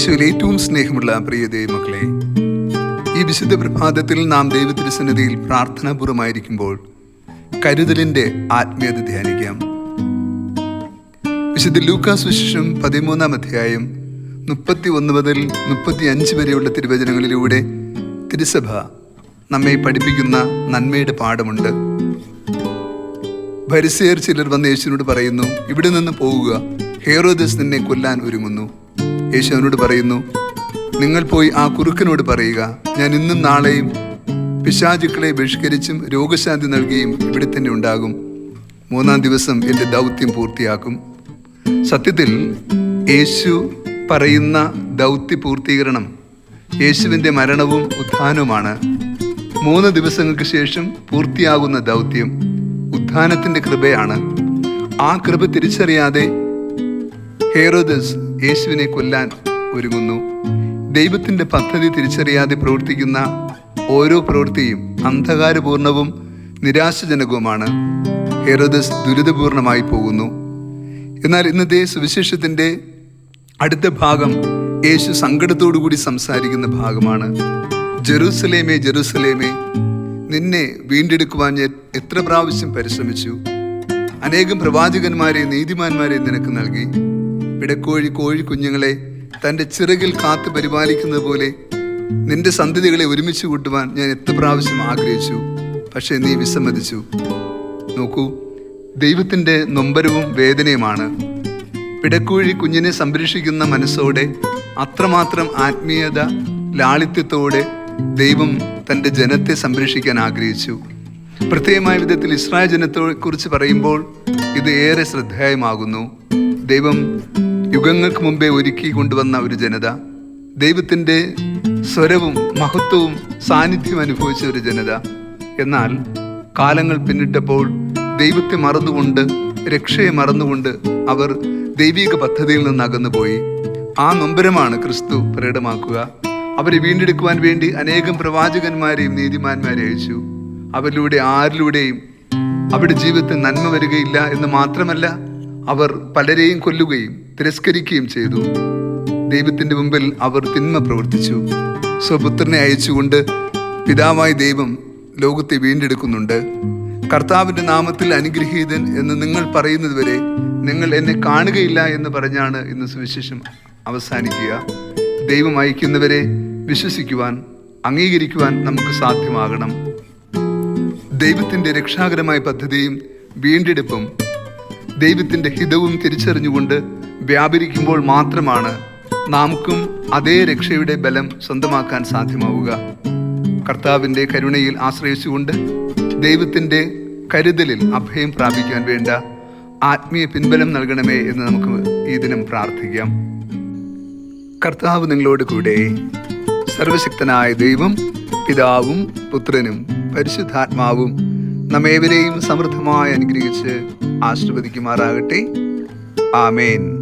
ഈശോയിൽ ഏറ്റവും സ്നേഹമുള്ള പ്രിയ ദൈവമക്കളെ ഈ വിശുദ്ധ പ്രഭാതത്തിൽ നാം ദൈവത്തിന്റെ സന്നിധിയിൽ പ്രാർത്ഥനാപൂർവമായിരിക്കുമ്പോൾ കരുതലിന്റെ ആത്മീയത ധ്യാനിക്കാം. വിശുദ്ധ ലൂക്കാസ് വിശേഷം പതിമൂന്നാം അധ്യായം മുപ്പത്തി ഒന്ന് മുതൽ മുപ്പത്തി അഞ്ച് വരെയുള്ള തിരുവചനങ്ങളിലൂടെ തിരുസഭ നമ്മെ പഠിപ്പിക്കുന്ന നന്മയുടെ പാഠമുണ്ട്. ഭരിസേർ ചിലർ വന്ന് യേശുവിനോട് പറയുന്നു ഇവിടെ നിന്ന് പോവുക ഹേറോദസ് നിന്നെ കൊല്ലാൻ ഒരുങ്ങുന്നു. യേശു അവനോട് പറയുന്നു നിങ്ങൾ പോയി ആ കുറുക്കനോട് പറയുക. ഞാൻ ഇന്നും നാളെയും പിശാചുക്കളെ ബഹിഷ്കരിച്ചും രോഗശാന്തി നൽകിയും ഇവിടെ തന്നെ ഉണ്ടാകും. മൂന്നാം ദിവസം എന്റെ ദൗത്യം പൂർത്തിയാക്കും. സത്യത്തിൽ യേശു പറയുന്ന ദൗത്യ പൂർത്തീകരണം യേശുവിന്റെ മരണവും ഉത്ഥാനവുമാണ്. മൂന്ന് ദിവസങ്ങൾക്ക് ശേഷം പൂർത്തിയാകുന്ന ദൗത്യം ഉത്ഥാനത്തിന്റെ കൃപയാണ്. ആ കൃപ തിരിച്ചറിയാതെ ഹേറോദസ് യേശുവിനെ കൊല്ലാൻ ഒരുങ്ങുന്നു. ദൈവത്തിന്റെ പദ്ധതി തിരിച്ചറിയാതെ പ്രവർത്തിക്കുന്ന ഓരോ പ്രവൃത്തിയും അന്ധകാരപൂർണവും നിരാശജനകവുമാണ്. ഹെറോദസ് ദുരിതപൂർണമായി പോകുന്നു. എന്നാൽ ഇന്നത്തെ സുവിശേഷത്തിന്റെ അടുത്ത ഭാഗം യേശു സങ്കടത്തോടുകൂടി സംസാരിക്കുന്ന ഭാഗമാണ്. ജെറൂസലേമേ ജെറൂസലേമേ നിന്നെ വീണ്ടെടുക്കുവാൻ ഞാൻ എത്ര പ്രാവശ്യം പരിശ്രമിച്ചു. അനേകം പ്രവാചകന്മാരെ നീതിമാന്മാരെ നിനക്ക് നൽകി. പിടക്കോഴി കോഴി കുഞ്ഞുങ്ങളെ തന്റെ ചിറകിൽ കാത്തു പരിപാലിക്കുന്നത് പോലെ നിന്റെ സന്തതികളെ ഒരുമിച്ച് കൂട്ടുവാൻ ഞാൻ എത്ര പ്രാവശ്യം ആഗ്രഹിച്ചു. പക്ഷേ നീ വിസമ്മതിച്ചു. നോക്കൂ ദൈവത്തിന്റെ നൊമ്പരവും വേദനയുമാണ്. പിടക്കോഴി കുഞ്ഞിനെ സംരക്ഷിക്കുന്ന മനസ്സോടെ അത്രമാത്രം ആത്മീയത ലാളിത്യത്തോടെ ദൈവം തന്റെ ജനത്തെ സംരക്ഷിക്കാൻ ആഗ്രഹിച്ചു. പ്രത്യേകമായ വിധത്തിൽ ഇസ്രായേൽ ജനത്തെ കുറിച്ച് പറയുമ്പോൾ ഇത് ഏറെ ശ്രദ്ധേയമാകുന്നു. ദൈവം യുഗങ്ങൾക്ക് മുമ്പേ ഒരുക്കി കൊണ്ടുവന്ന ഒരു ജനത ദൈവത്തിന്റെ സ്വരവും മഹത്വവും സാന്നിധ്യം അനുഭവിച്ച ഒരു ജനത. എന്നാൽ കാലങ്ങൾ പിന്നിട്ടപ്പോൾ ദൈവത്തെ മറന്നുകൊണ്ട് രക്ഷയെ മറന്നുകൊണ്ട് അവർ ദൈവിക പദ്ധതിയിൽ നിന്ന് അകന്നുപോയി. ആ നൊമ്പരമാണ് ക്രിസ്തു പ്രകടമാക്കുക. അവരെ വീണ്ടെടുക്കുവാൻ വേണ്ടി അനേകം പ്രവാചകന്മാരെയും നീതിമാന്മാരെ അയച്ചു. അവരിലൂടെ ആരിലൂടെയും അവരുടെ ജീവിതത്തിൽ നന്മ വരികയില്ല എന്ന് മാത്രമല്ല അവർ പലരെയും കൊല്ലുകയും തിരസ്കരിക്കുകയും ചെയ്തു. ദൈവത്തിന്റെ മുമ്പിൽ അവർ തിന്മ പ്രവർത്തിച്ചു. സ്വപുത്രനെ അയച്ചുകൊണ്ട് പിതാവായ ദൈവം ലോകത്തെ വീണ്ടെടുക്കുന്നുണ്ട്. കർത്താവിന്റെ നാമത്തിൽ അനുഗ്രഹീതൻ എന്ന് നിങ്ങൾ പറയുന്നത് വരെ നിങ്ങൾ എന്നെ കാണുകയില്ല എന്ന് പറഞ്ഞാണ് ഇന്ന് സുവിശേഷം അവസാനിക്കുക. ദൈവം അയക്കുന്നവരെ വിശ്വസിക്കുവാൻ അംഗീകരിക്കുവാൻ നമുക്ക് സാധ്യമാകണം. ദൈവത്തിന്റെ രക്ഷാകരമായ പദ്ധതിയും വീണ്ടെടുപ്പും ദൈവത്തിന്റെ ഹിതവും തിരിച്ചറിഞ്ഞുകൊണ്ട് വ്യാപരിക്കുമ്പോൾ മാത്രമാണ് നമുക്കും അതേ രക്ഷയുടെ ബലം സ്വന്തമാക്കാൻ സാധ്യമാവുക. കർത്താവിന്റെ കരുണയിൽ ആശ്രയിച്ചുകൊണ്ട് ദൈവത്തിന്റെ കരുതലിൽ അഭയം പ്രാപിക്കാൻ വേണ്ട ആത്മീയ പിൻബലം നൽകണമേ എന്ന് നമുക്ക് ഈ ദിനം പ്രാർത്ഥിക്കാം. കർത്താവ് നിങ്ങളോട് കൂടെ സർവശക്തനായ ദൈവം പിതാവും പുത്രനും പരിശുദ്ധാത്മാവും നമ്മേവരെയും സമൃദ്ധമായി അനുഗ്രഹിച്ച് ആശീർവദിക്കുമാറാകട്ടെ. ആമേൻ.